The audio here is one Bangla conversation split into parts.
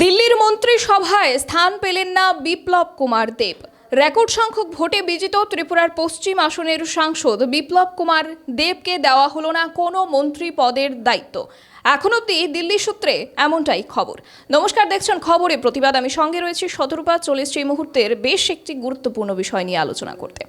দিল্লির মন্ত্রিসভায় স্থান পেলেন না বিপ্লব কুমার দেব। রেকর্ড সংখ্যক ভোটে বিজিত ত্রিপুরার পশ্চিম আসনের সাংসদ বিপ্লব কুমার দেবকে দেওয়া হলো না কোনো মন্ত্রী পদের দায়িত্ব। এখন অব্দি দিল্লি সূত্রে এমনটাই খবর। নমস্কার, দেখছেন খবরে প্রতিবাদ। আমি সঙ্গে রয়েছি শতরূপা চলে এসছে এই মুহূর্তের বেশ একটি গুরুত্বপূর্ণ বিষয় নিয়ে আলোচনা করতে।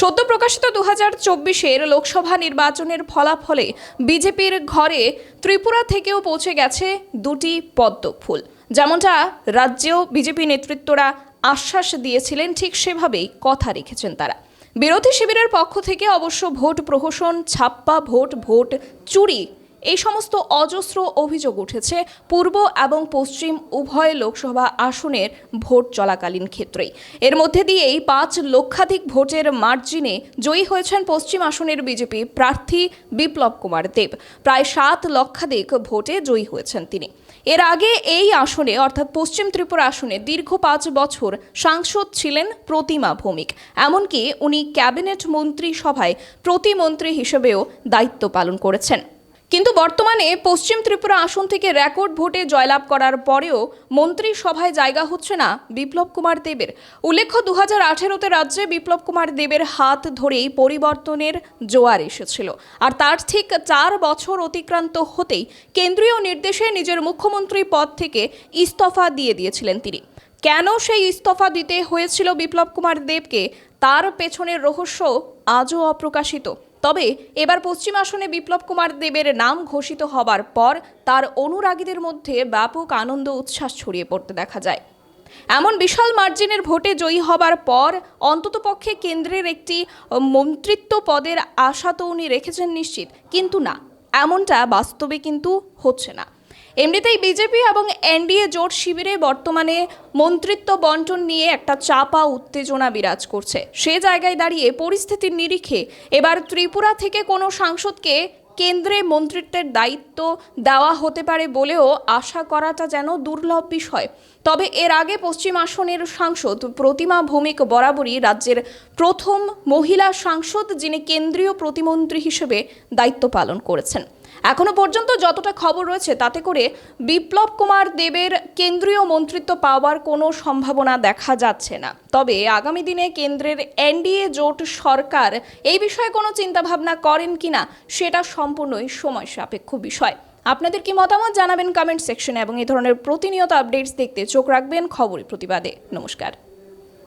সদ্য প্রকাশিত দু হাজার চব্বিশের লোকসভা নির্বাচনের ফলাফলে বিজেপির ঘরে ত্রিপুরা থেকেও পৌঁছে গেছে দুটি পদ্ম ফুল। যেমনটা রাজ্যেও বিজেপি নেতৃত্বরা আশ্বাস দিয়েছিলেন, ঠিক সেভাবেই কথা রেখেছেন তারা। বিরোধী শিবিরের পক্ষ থেকে অবশ্য ভোট প্রহসন, ছাপ্পা ভোট ভোট চুরি এই সমস্ত অজস্র অভিযোগ উঠেছে পূর্ব এবং পশ্চিম উভয় লোকসভা আসনের ভোট চলাকালীন ক্ষেত্রেই এর মধ্যে দিয়েই পাঁচ লক্ষাধিক ভোটের মার্জিনে জয়ী হয়েছেন পশ্চিম আসনের বিজেপি প্রার্থী বিপ্লব কুমার দেব। প্রায় সাত লক্ষাধিক ভোটে জয়ী হয়েছেন তিনি। এর আগে এই আসনে, অর্থাৎ পশ্চিম ত্রিপুরা আসনে, দীর্ঘ পাঁচ বছর সাংসদ ছিলেন প্রতিমা ভৌমিক। এমনকি উনি ক্যাবিনেট মন্ত্রী সভায় প্রতিমন্ত্রী হিসেবেও দায়িত্ব পালন করেছেন। কিন্তু বর্তমানে পশ্চিম ত্রিপুরা আসন থেকে রেকর্ড ভোটে জয়লাভ করার পরেও মন্ত্রিসভায় জায়গা হচ্ছে না বিপ্লব কুমার দেবের। উল্লেখ্য দু হাজার আঠেরোতে রাজ্যে বিপ্লব কুমার দেবের হাত ধরেই পরিবর্তনের জোয়ার এসেছিল। আর তার ঠিক চার বছর অতিক্রান্ত হতেই কেন্দ্রীয় নির্দেশে নিজের মুখ্যমন্ত্রী পদ থেকে ইস্তফা দিয়ে দিয়েছিলেন তিনি। কেন সেই ইস্তফা দিতে হয়েছিল বিপ্লব কুমার দেবকে? তার পেছনের রহস্য আজও অপ্রকাশিত। তবে এবার পশ্চিম আসনে বিপ্লব কুমার দেবের নাম ঘোষিত হবার পর তার অনুরাগীদের মধ্যে ব্যাপক আনন্দ উচ্ছ্বাস ছড়িয়ে পড়তে দেখা যায়। এমন বিশাল মার্জিনের ভোটে জয়ী হবার পর অন্ততপক্ষে কেন্দ্রের একটি মন্ত্রিত্ব পদের আশা তো উনি রেখেছেন নিশ্চিত, কিন্তু না। এমনটা বাস্তবে কিন্তু হচ্ছে না। এমনিতেই বিজেপি এবং এনডিএ জোট শিবিরে বর্তমানে মন্ত্রিত্ব বন্টন নিয়ে একটা চাপা উত্তেজনা বিরাজ করছে। সে জায়গায় দাঁড়িয়ে পরিস্থিতির নিরিখে এবার ত্রিপুরা থেকে কোনো সাংসদকে কেন্দ্রে মন্ত্রিত্বের দায়িত্ব দেওয়া হতে পারে বলেও আশা করাটা যেন দুর্লভ বিষয়। তবে এর আগে পশ্চিম আসনের সাংসদ প্রতিমা ভৌমিক বরাবরই রাজ্যের প্রথম মহিলা সাংসদ যিনি কেন্দ্রীয় প্রতিমন্ত্রী হিসেবে দায়িত্ব পালন করেছেন। এখনও পর্যন্ত যতটা খবর রয়েছে তাতে করে বিপ্লব কুমার দেবের কেন্দ্রীয় মন্ত্রিত্ব পাওয়ার কোনো সম্ভাবনা দেখা যাচ্ছে না। তবে আগামী দিনে কেন্দ্রের এনডিএ জোট সরকার এই বিষয়ে কোনো চিন্তাভাবনা করেন কিনা সেটা সম্পূর্ণই সময় সাপেক্ষ বিষয়। আপনাদের কি মতামত জানাবেন কমেন্ট সেকশনে এবং এই ধরনের প্রতিনিয়ত আপডেটস দেখতে চোখ রাখবেন খবরের প্রতিবাদে। নমস্কার।